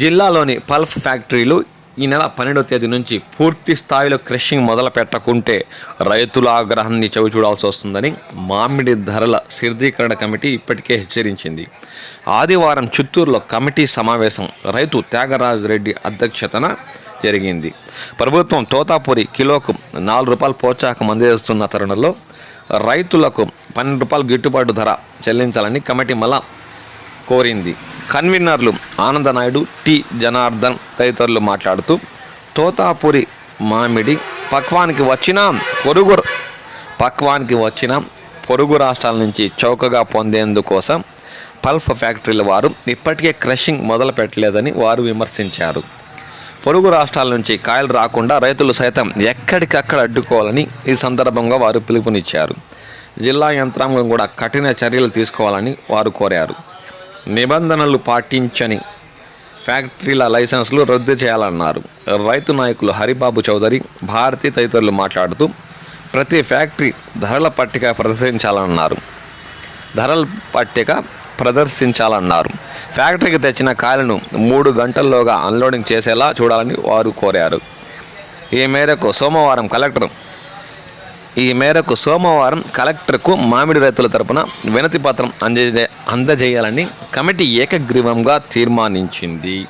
జిల్లాలోని పల్ఫ్ ఫ్యాక్టరీలు ఈ నెల పన్నెండవ తేదీ నుంచి పూర్తి స్థాయిలో క్రషింగ్ మొదలు పెట్టకుంటే రైతుల ఆగ్రహాన్ని చవి చూడాల్సి వస్తుందని మామిడి ధరల శీర్ధీకరణ కమిటీ ఇప్పటికే హెచ్చరించింది. ఆదివారం చిత్తూరులో కమిటీ సమావేశం రైతు త్యాగరాజు రెడ్డి అధ్యక్షతన జరిగింది. ప్రభుత్వం తోతాపూరి కిలోకు నాలుగు రూపాయలు ప్రోత్సాహకం అందజేస్తున్న తరుణంలో రైతులకు పన్నెండు రూపాయలు గిట్టుబాటు ధర చెల్లించాలని కమిటీ మళ్ళా కోరింది. కన్వీనర్లు ఆనందనాయుడు టి. జనార్దన్ తదితరులు మాట్లాడుతూ తోతాపురి మామిడి పక్వానికి వచ్చిన పొరుగు పక్వానికి వచ్చిన పొరుగు రాష్ట్రాల నుంచి చౌకగా పొందేందుకోసం పల్ఫ్ ఫ్యాక్టరీల వారు ఇప్పటికే క్రషింగ్ మొదలు పెట్టలేదని వారు విమర్శించారు. పొరుగు రాష్ట్రాల నుంచి కాయలు రాకుండా రైతులు సైతం ఎక్కడికక్కడ అడ్డుకోవాలని ఈ సందర్భంగా వారు పిలుపునిచ్చారు. జిల్లా యంత్రాంగం కూడా కఠిన చర్యలు తీసుకోవాలని వారు కోరారు. నిబంధనలు పాటించని ఫ్యాక్టరీల లైసెన్సులు రద్దు చేయాలన్నారు. రైతు నాయకులు హరిబాబు చౌదరి భారతి తదితరులు మాట్లాడుతూ ప్రతి ఫ్యాక్టరీ ధరల పట్టిక ప్రదర్శించాలన్నారు. ధరల పట్టిక ప్రదర్శించాలన్నారు. ఫ్యాక్టరీకి తెచ్చిన కాయలను మూడు గంటల్లోగా అన్లోడింగ్ చేసేలా చూడాలని వారు కోరారు. ఈ మేరకు సోమవారం కలెక్టర్ ఈ మేరకు సోమవారం కలెక్టర్కు మామిడి రైతుల తరపున వినతి పత్రం అందజే అందజేయాలని కమిటీ ఏకగ్రీవంగా తీర్మానించింది.